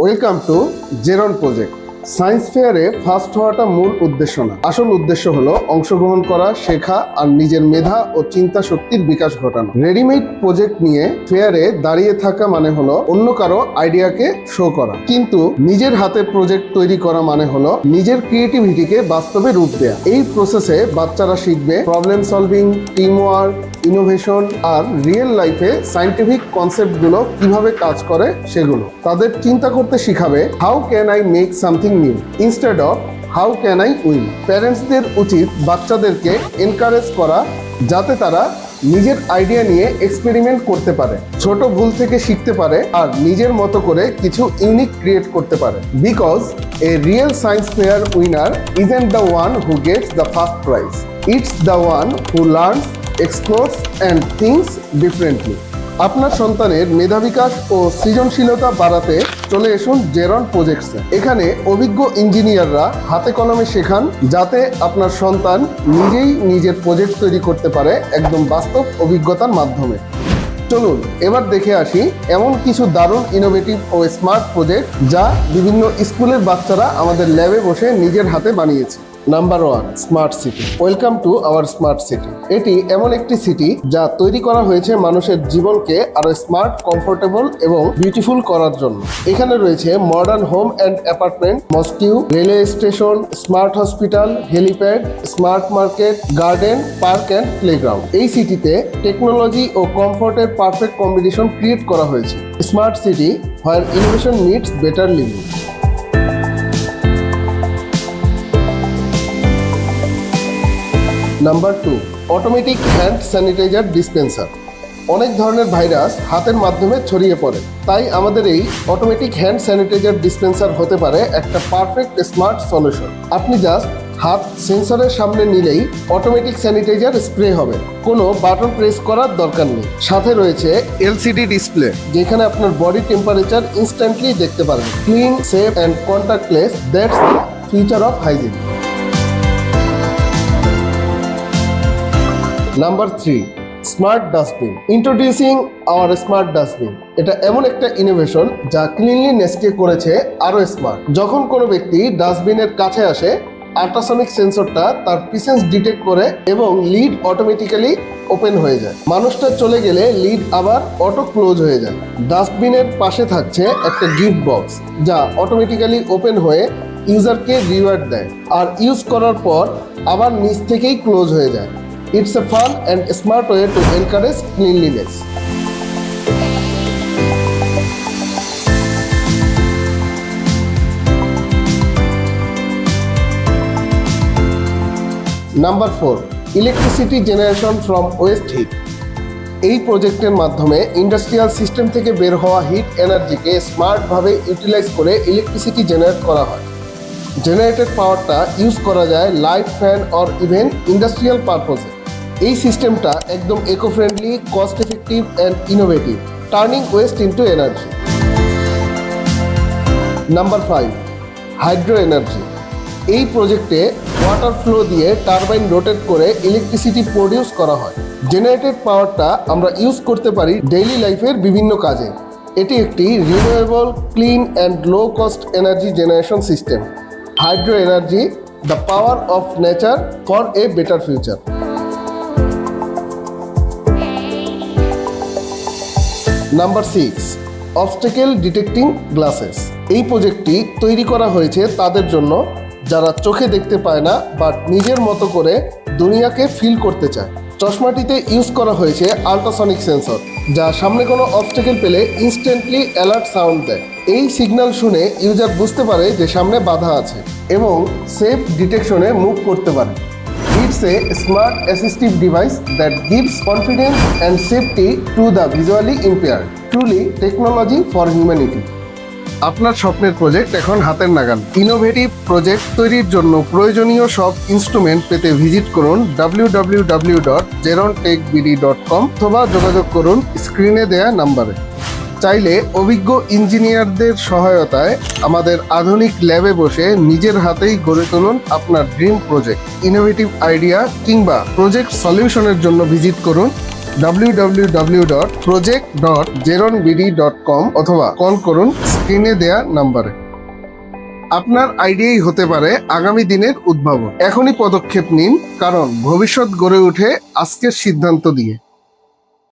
Welcome to জেরন project. Science ফেয়ারে first হওয়াটা মূল উদ্দেশ্য না। আসল উদ্দেশ্য হলো অংশগ্রহণ করা, শেখা আর নিজের মেধা ও চিন্তা শক্তির বিকাশ ঘটানো। রেডিমেড প্রজেক্ট নিয়ে ফেয়ারে দাঁড়িয়ে থাকা মানে হলো অন্য কারও আইডিয়াকে শো করা। কিন্তু নিজের হাতে প্রজেক্ট তৈরি করা মানে হলো নিজের ক্রিয়েটিভিটিকে বাস্তবে রূপ দেয়া। এই প্রসেসে বাচ্চারা শিখবে problem solving team work innovation আর রিয়েল লাইফে সাইন্টিফিক কনসেপ্টগুলো কীভাবে কাজ করে সেগুলো। তাদের চিন্তা করতে শিখাবে how can I make something new instead of how can I win প্যারেন্টসদের উচিত বাচ্চাদেরকে এনকারেজ করা, যাতে তারা নিজের আইডিয়া নিয়ে এক্সপেরিমেন্ট করতে পারে, ছোট ভুল থেকে শিখতে পারে, আর নিজের মতো করে কিছু ইউনিক ক্রিয়েট করতে পারে। Because a real science fair winner isn't the one who gets the first prize it's the one who learns explores and thinks differently আপনার সন্তানের মেধা বিকাশ ও সৃজনশীলতা বাড়াতে চলে এসুন জেরন প্রজেক্টসে। এখানে অভিজ্ঞ ইঞ্জিনিয়াররা হাতে কলমে শেখান যাতে আপনার সন্তান নিজেই নিজের প্রজেক্ট তৈরি করতে পারে একদম বাস্তব অভিজ্ঞতার মাধ্যমে। চলুন, এবার দেখে আসি এমন কিছু দারুণ ইনোভেটিভ ও স্মার্ট প্রজেক্ট যা বিভিন্ন স্কুলের বাচ্চারা আমাদের ল্যাবে বসে নিজের হাতে বানিয়েছে। Number one smart city welcome to our smart city এটি এমন একটি সিটি যা তৈরি করা হয়েছে মানুষের জীবনকে আরও স্মার্ট কমফোর্টেবল এবং বিউটিফুল করার জন্য। এখানে রয়েছে modern home and apartment mosque railway station smart hospital helipad smart market garden park and playground এই সিটিতে টেকনোলজি ও কমফোর্টের পারফেক্ট কম্বিনেশন ক্রিয়েট করা হয়েছে। Smart city where innovation needs better living number two automatic hand sanitiser dispenser অনেক ধরনের virus হাতের মাধ্যমে ছড়িয়ে পড়ে। তাই আমাদের এই অটোমেটিক হ্যান্ড স্যানিটাইজার ডিসপেন্সার হতে পারে একটা পারফেক্ট স্মার্ট সলিউশন আপনি জাস্ট হাত সেন্সরের সামনে নিলেই অটোমেটিক স্যানিটাইজার স্প্রে হবে। কোনো বাটন প্রেস করার দরকার নেই। সাথে রয়েছে এলসিডি ডিসপ্লে যেখানে আপনার বডি টেম্পারেচার ইনস্ট্যান্টলি দেখতে পারবেন। Clean safe and contactless that's the future of hygiene number three smart dustbin introducing our smart dustbin এটা এমন একটা ইনোভেশন যা ক্লিনলিনেসকে করেছে আরও স্মার্ট যখন কোনো ব্যক্তি ডাস্টবিনের কাছে আসে আল্ট্রাসনিক সেন্সরটা তার প্রিসেন্স ডিটেক্ট করে এবং লিড অটোমেটিক্যালি ওপেন হয়ে যায়। মানুষটা চলে গেলে লিড আবার অটো ক্লোজ হয়ে যায়। ডাস্টবিনের পাশে থাকছে একটা গিফট বক্স যা অটোমেটিক্যালি ওপেন হয়ে ইউজারকে রিওয়ার্ড দেয়। আর ইউজ করার পর আবার নিচ থেকেই ক্লোজ হয়ে যায়। It's a fun and smart way to encourage cleanliness. Number four electricity generation from waste heat এই প্রজেক্টের মাধ্যমে ইন্ডাস্ট্রিয়াল সিস্টেম থেকে বের হওয়া হিট এনার্জিকে স্মার্টভাবে ইউটিলাইজ করে ইলেকট্রিসিটি জেনারেট করা হয়। জেনারেটেড পাওয়ারটা ইউজ করা যায় light fan or even industrial পারপোজে এই সিস্টেমটা একদম eco friendly cost effective and innovative turning waste into energy number five hydro energy এই প্রজেক্টে ওয়াটার ফ্লো দিয়ে টারবাইন রোটেট করে ইলেকট্রিসিটি প্রডিউস করা হয়। জেনারেটেড পাওয়ারটা আমরা ইউজ করতে পারি ডেইলি লাইফের বিভিন্ন কাজে। এটি একটি renewable clean and low cost energy generation system hydro energy the power of nature for a better future number six obstacle detecting glasses এই প্রজেক্টটি তৈরি করা হয়েছে তাদের জন্য, যারা চোখে দেখতে পায় না বাট নিজের মতো করে দুনিয়াকে ফিল করতে চায়। চশমাটিতে ইউজ করা হয়েছে আল্ট্রাসনিক সেন্সর যা সামনে কোনো অবস্টেকেল পেলে ইনস্ট্যান্টলি অ্যালার্ট সাউন্ড দেয়। এই সিগন্যাল শুনে ইউজার বুঝতে পারে যে সামনে বাধা আছে এবং সেফ ডিটেকশনে মুভ করতে পারে। It's a smart assistive device that gives confidence and safety to the visually impaired. Truly technology for humanity. আপনার স্বপ্নের প্রজেক্ট এখন হাতের নাগাল ইনোভেটিভ প্রজেক্ট তৈরির জন্য প্রয়োজনীয় সব ইনস্ট্রুমেন্ট পেতে ভিজিট করুন কম অথবা যোগাযোগ করুন স্ক্রিনে দেয়া নাম্বারে চাইলে অভিজ্ঞ ইঞ্জিনিয়ারদের সহায়তায় আমাদের আধুনিক ল্যাবে বসে নিজের হাতেই গড়ে তুলুন আপনার ড্রিম প্রজেক্ট ইনোভেটিভ আইডিয়া কিংবা প্রজেক্ট সলিউশনের জন্য ভিজিট করুন কম অথবা কল করুন স্ক্রিনে দেয়া নাম্বারে। আপনার আইডিয়াই হতে পারে আগামী দিনের উদ্ভাবন। এখনই পদক্ষেপ নিন, কারণ ভবিষ্যৎ গড়ে ওঠে আজকের সিদ্ধান্ত দিয়ে।